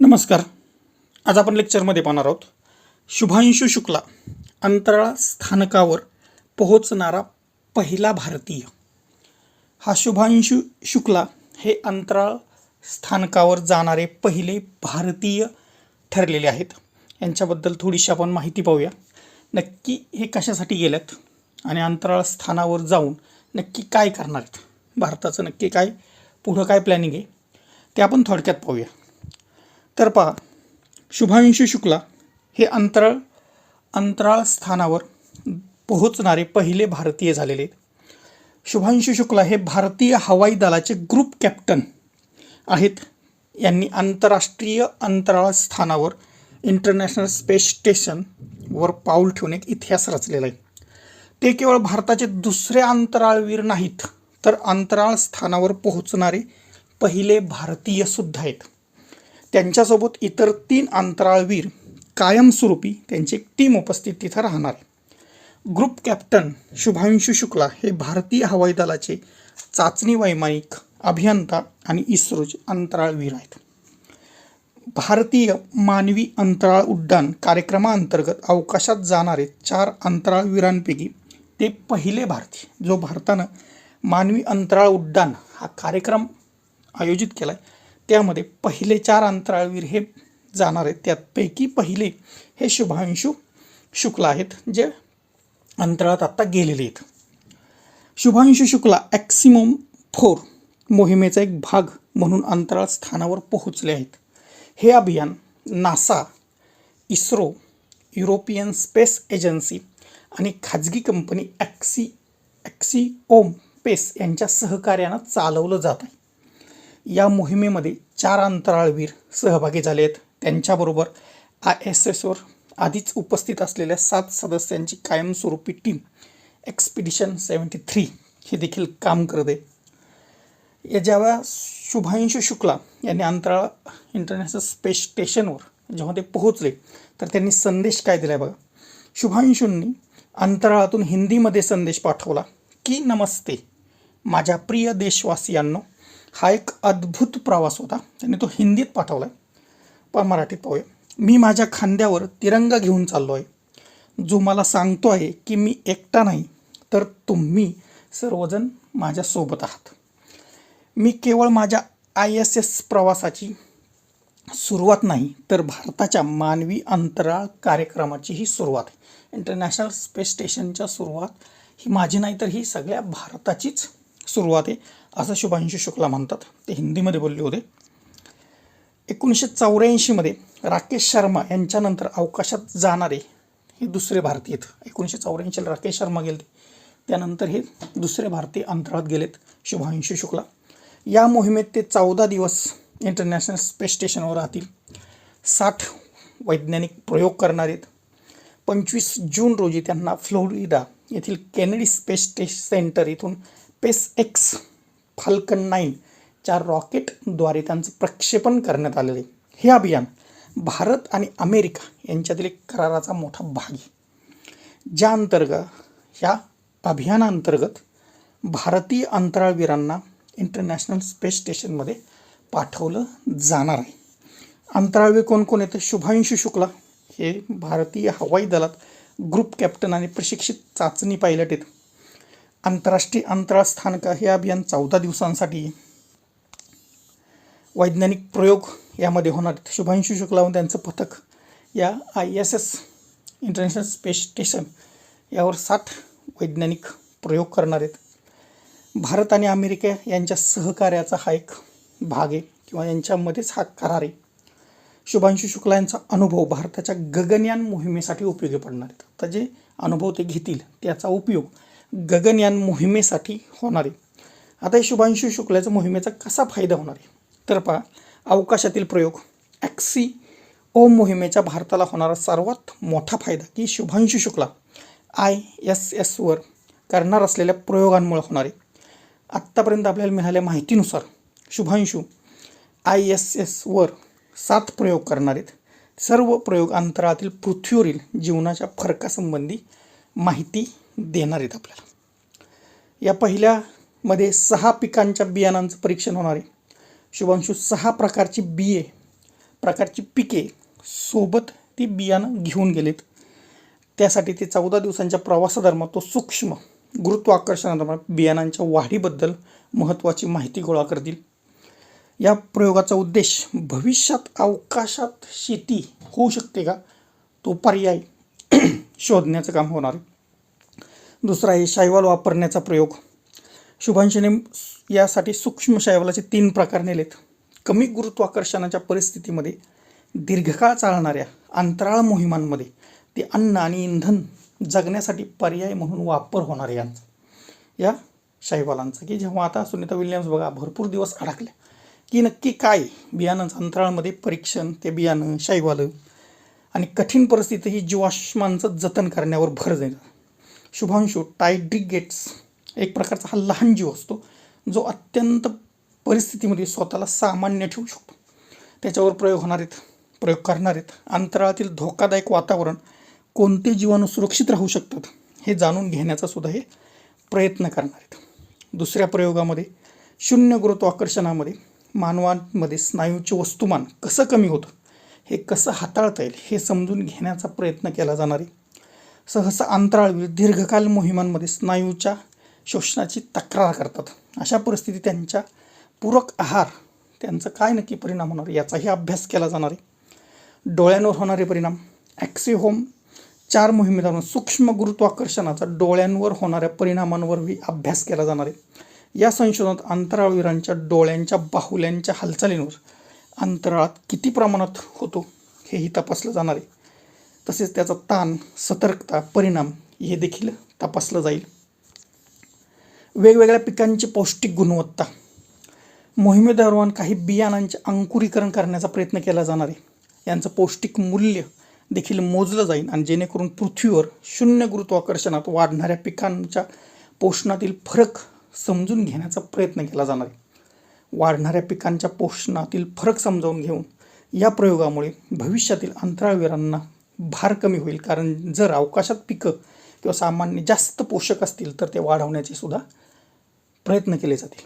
नमस्कार. आज आपण लेक्चरमध्ये पाहणार आहोत. शुभांशु शुक्ला अंतराळ स्थानकावर पोहोचणारा पहिला भारतीय. हा शुभांशु शुक्ला हे अंतराळ स्थानकावर जाणारे पहिले भारतीय ठरलेले आहेत. यांच्याबद्दल थोडीशी आपण माहिती पाहूया. नक्की हे कशासाठी गेल्यात आणि अंतराळ स्थानावर जाऊन नक्की काय करणार आहेत? भारताचं नक्की काय पुढं काय प्लॅनिंग आहे? ते आपण थोडक्यात पाहूया. तर पहा शुभांशु शुक्ला हे अंतराळ अंतराळ स्थानावर पोहोचणारे पहिले भारतीय झालेले आहेत. शुभांशु शुक्ला हे भारतीय हवाई दलाचे ग्रुप कॅप्टन आहेत. यांनी आंतरराष्ट्रीय अंतराळ स्थानावर इंटरनॅशनल स्पेस स्टेशनवर पाऊल ठेवून एक इतिहास रचलेला आहे. ते केवळ भारताचे दुसरे अंतराळवीर नाहीत तर अंतराळ स्थानावर पोहोचणारे पहिले भारतीय सुद्धा आहेत. त्यांच्यासोबत इतर तीन अंतराळवीर कायमस्वरूपी त्यांची एक टीम उपस्थित तिथं राहणार. आहे ग्रुप कॅप्टन शुभांशु शुक्ला हे भारतीय हवाई दलाचे चाचणी वैमानिक अभियंता आणि इस्रोचे अंतराळवीर आहेत. भारतीय मानवी अंतराळ उड्डाण कार्यक्रमाअंतर्गत अवकाशात जाणारे चार अंतराळवीरांपैकी ते पहिले भारतीय जो भारतानं मानवी अंतराळ उड्डाण हा कार्यक्रम आयोजित केला आहे त्यामध्ये पहिले चार अंतराळवीर हे जाणार आहेत. त्यापैकी पहिले हे शुभांशू शुक्ला आहेत जे अंतराळात आत्ता गेलेले आहेत. शुभांशु शुक्ला ॲक्सिमम फोर मोहिमेचा एक भाग म्हणून अंतराळ स्थानावर पोहोचले आहेत. हे अभियान NASA ISRO European space agency आणि खाजगी कंपनी ॲक्सी ॲक्सिओम पेस यांच्या सहकार्यानं चालवलं जात आहे. या मोहिमेमध्ये चार अंतराळवीर सहभागी झाले आहेत त्यांच्याबरोबर आय एस एसवर आधीच उपस्थित असलेल्या सात सदस्यांची कायमस्वरूपी टीम एक्सपिडिशन सेवन्टी थ्री हे देखील काम करत. आहे या ज्यावेळा शुभांशु शुक्ला यांनी अंतराळ इंटरनॅशनल स्पेस स्टेशनवर जेव्हा ते पोहोचले तर त्यांनी संदेश काय दिला आहे बघा. शुभांशूंनी अंतराळातून हिंदीमध्ये संदेश पाठवला की नमस्ते. माझ्या प्रिय देशवासियांनो हा एक अद्भुत प्रवास होता. त्यांनी तो हिंदीत पाठवला आहे पण मराठीत पाहूया. मी माझ्या खांद्यावर तिरंगा घेऊन चाललो आहे. जो मला सांगतो आहे की मी एकटा नाही तर तुम्ही सर्वजण माझ्यासोबत आहात. मी केवळ माझ्या आय एस एस प्रवासाची सुरुवात नाही तर भारताच्या मानवी अंतराळ कार्यक्रमाचीही सुरुवात आहे. इंटरनॅशनल स्पेस स्टेशनच्या सुरुवात ही माझी नाही तर ही सगळ्या भारताचीच सुरुवात आहे. असं शुभांशु शुक्ला म्हणतात. ते हिंदीमध्ये बोलले होते. एकोणीसशे चौऱ्याऐंशीमध्ये राकेश शर्मा यांच्यानंतर अवकाशात जाणारे हे दुसरे भारतीय आहेत. एकोणीसशे चौऱ्याऐंशीला राकेश शर्मा गेले. त्यानंतर हे दुसरे भारतीय अंतराळात गेलेत शुभांशु शुक्ला. या मोहिमेत ते चौदा दिवस इंटरनॅशनल स्पेस स्टेशनवर राहतील. साठ वैज्ञानिक प्रयोग करणार आहेत. पंचवीस जून रोजी त्यांना फ्लोरिडा येथील केनेडी स्पेस स्टेश सेंटर इथून पेस एक्स फाल्कन नाईनच्या रॉकेटद्वारे त्यांचं प्रक्षेपण करण्यात आलेलं. आहे हे अभियान भारत आणि अमेरिका यांच्यातील एक कराराचा मोठा भाग आहे. ज्या अंतर्गत ह्या अभियानाअंतर्गत भारतीय अंतराळवीरांना इंटरनॅशनल स्पेस स्टेशनमध्ये पाठवलं जाणार आहे. अंतराळवीर कोण कोण येतं शुभांशु शुक्ला हे भारतीय हवाई दलात ग्रुप कॅप्टन आणि प्रशिक्षित चाचणी पायलट आहेत. आंतरराष्ट्रीय अंतराळ स्थानक हे अभियान चौदा दिवसांसाठी वैज्ञानिक प्रयोग यामध्ये होणार. आहेत शुभांशु शुक्ला व त्यांचं पथक या I S S International Space Station यावर साठ वैज्ञानिक प्रयोग करणार आहेत. भारत आणि अमेरिका यांच्या सहकार्याचा हा एक भाग आहे किंवा यांच्यामध्येच हा करार आहे. शुभांशु शुक्ला यांचा अनुभव भारताच्या गगनयान मोहिमेसाठी उपयोगी पडणार आहेत. आता जे अनुभव ते घेतील त्याचा उपयोग गगनयान मोहिमेसाठी होणार आहे. आता हे शुभांशु शुक्लाच्या मोहिमेचा कसा फायदा होणार आहे? तर पहा अवकाशातील प्रयोग. ॲक्सी ओ मोहिमेच्या भारताला होणारा सर्वात मोठा फायदा की शुभांशु शुक्ला आय एस एसवर करणार असलेल्या प्रयोगांमुळे होणार आहे. आत्तापर्यंत आपल्याला मिळालेल्या माहितीनुसार शुभांशू आय एस एसवर सात प्रयोग करणार आहेत. सर्व प्रयोग अंतराळातील पृथ्वीवरील जीवनाच्या फरकासंबंधी माहिती देणार आहेत आपल्याला. या पहिल्यामध्ये सहा पिकांच्या बियाणांचं परीक्षण होणार आहे. शुभांशू सहा प्रकारची बिये प्रकारची पिके सोबत ती बियाणं घेऊन गेलेत. त्यासाठी ते चौदा दिवसांच्या प्रवासादरम्यान तो सूक्ष्म गुरुत्वाकर्षणादरम्यान बियाणांच्या वाढीबद्दल महत्त्वाची माहिती गोळा करतील. या प्रयोगाचा उद्देश भविष्यात अवकाशात शेती होऊ शकते का? तो पर्याय शोधण्याचं काम होणार आहे. दुसरा आहे शैवाल वापरण्याचा प्रयोग. शुभांशने यासाठी सूक्ष्म शैवालाचे तीन प्रकार नेलेत. कमी गुरुत्वाकर्षणाच्या परिस्थितीमध्ये दीर्घकाळ चालणाऱ्या अंतराळ मोहिमांमध्ये ते अन्न आणि इंधन जगण्यासाठी पर्याय म्हणून वापर होणार यांचा या शाहीवालांचा. की जेव्हा आता सुनीता विल्यम्स बघा भरपूर दिवस अडकल्या. की नक्की काय बियाणांचं अंतराळमध्ये परीक्षण ते बियाणं शाहीवालं आणि कठीण परिस्थिती ही जीवाश्मांचं जतन करण्यावर भर देणं. शुभांशू टायड्रिगेट्स एक प्रकारचा हा लहान जीव असतो जो अत्यंत परिस्थितीमध्ये स्वतःला सामान्य ठेवू शकतो. त्याच्यावर प्रयोग होणार आहेत प्रयोग करणार आहेत अंतराळातील धोकादायक वातावरण कोणते जीवाणू सुरक्षित राहू शकतात हे जाणून घेण्याचा सुद्धा हे प्रयत्न करणार आहेत दुसऱ्या प्रयोगामध्ये शून्य गुरुत्वाकर्षणामध्ये मानवांमध्ये स्नायूचे वस्तुमान कसं कमी होतं हे कसं हाताळता येईल हे समजून घेण्याचा प्रयत्न केला जाणार आहे. सहसा अंतराळवीर दीर्घकाल मोहिमांमध्ये स्नायूच्या शोषणाची तक्रार करतात. अशा परिस्थितीत त्यांच्या पूरक आहार त्यांचा काय नक्की परिणाम होणार याचाही अभ्यास केला जाणार आहे. डोळ्यांवर होणारे परिणाम. ॲक्सिहोम चार मोहिमेदरम्यान सूक्ष्म गुरुत्वाकर्षणाचा डोळ्यांवर होणाऱ्या परिणामांवरही अभ्यास केला जाणार आहे. या संशोधनात अंतराळवीरांच्या डोळ्यांच्या बाहुल्यांच्या हालचालींवर अंतराळात किती प्रमाणात होतो हेही तपासलं जाणार आहे. तसेच त्याचा ताण सतर्कता परिणाम हे देखील तपासलं जाईल. वेगवेगळ्या पिकांची पौष्टिक गुणवत्ता. मोहिमेदरम्यान काही बियाणांचे अंकुरीकरण करण्याचा प्रयत्न केला जाणार आहे. यांचं पौष्टिक मूल्य देखील मोजलं जाईल आणि जेणेकरून पृथ्वीवर शून्य गुरुत्वाकर्षणात वाढणाऱ्या पिकांच्या पोषणातील फरक समजून घेण्याचा प्रयत्न केला जाणार आहे. वाढणाऱ्या पिकांच्या पोषणातील फरक समजावून घेऊन या प्रयोगामुळे भविष्यातील अंतराळवीरांना भार कमी होईल. कारण जर अवकाशात पिकं किंवा सामान्य जास्त पोषक असतील तर ते वाढवण्याचे सुद्धा प्रयत्न केले जातील.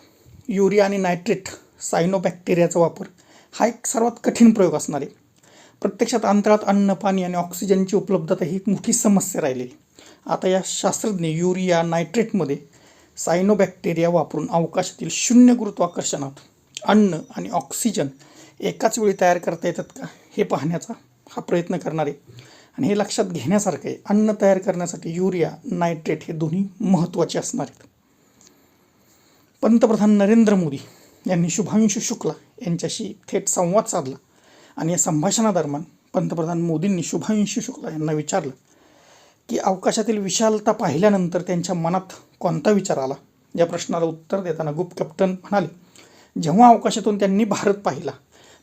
युरिया आणि नायट्रेट सायनोबॅक्टेरियाचा वापर हा एक सर्वात कठीण प्रयोग असणार. आहे प्रत्यक्षात अंतरात अन्न पाणी आणि ऑक्सिजनची उपलब्धता ही एक मोठी समस्या राहिलेली. आता या शास्त्रज्ञ युरिया नायट्रेटमध्ये सायनोबॅक्टेरिया वापरून अवकाशातील शून्य गुरुत्वाकर्षणात अन्न आणि ऑक्सिजन एकाच वेळी तयार करता येतात का? हे पाहण्याचा हा प्रयत्न करणारे आणि हे लक्षात घेण्यासारखं आहे अन्न तयार करण्यासाठी युरिया नायट्रेट हे दोन्ही महत्त्वाचे असणार आहेत. पंतप्रधान नरेंद्र मोदी यांनी शुभांशु शुक्ला यांच्याशी थेट संवाद साधला आणि या संभाषणादरम्यान पंतप्रधान मोदींनी शुभांशु शुक्ला यांना विचारलं की अवकाशातील विशालता पाहिल्यानंतर त्यांच्या मनात कोणता विचार आला? या प्रश्नाला उत्तर देताना गुप्त कॅप्टन म्हणाले जेव्हा अवकाशातून त्यांनी भारत पाहिला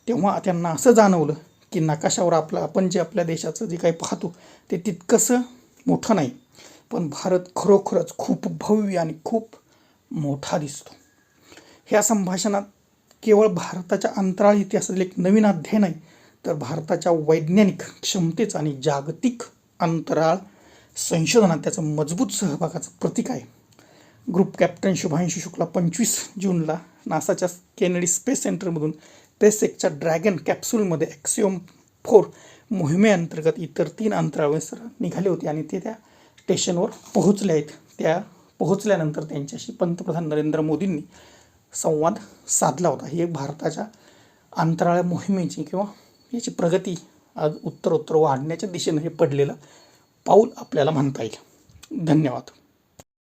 तेव्हा त्यांना असं जाणवलं की नकाशावर आपलं आपण जे आपल्या देशाचं जे काही पाहतो ते तितकंसं मोठं नाही पण भारत खरोखरच खूप भव्य आणि खूप मोठा दिसतो. ह्या संभाषणात केवळ भारताच्या अंतराळ इतिहासातील एक नवीन अध्याय नाही तर भारताच्या वैज्ञानिक क्षमतेचं आणि जागतिक अंतराळ संशोधनात त्याचं मजबूत सहभागाचं प्रतीक आहे. ग्रुप कॅप्टन शुभांशु शुक्ला पंचवीस जूनला नासाच्या केनेडी स्पेस सेंटरमधून स्पेसएकच्या ड्रॅगन कॅप्सूलमध्ये ॲक्सिओम फोर मोहिमेअंतर्गत इतर तीन अंतराळवीर निघाले होते आणि ते त्या स्टेशनवर पोहोचले आहेत. त्या पोहोचल्यानंतर त्यांच्याशी पंतप्रधान नरेंद्र मोदींनी संवाद साधला होता. ही एक भारताच्या अंतराळ मोहिमेची किंवा याची प्रगती आज उत्तरोत्तर वाढण्याच्या दिशेनं हे पडलेलं पाऊल आपल्याला म्हणता येईल. धन्यवाद.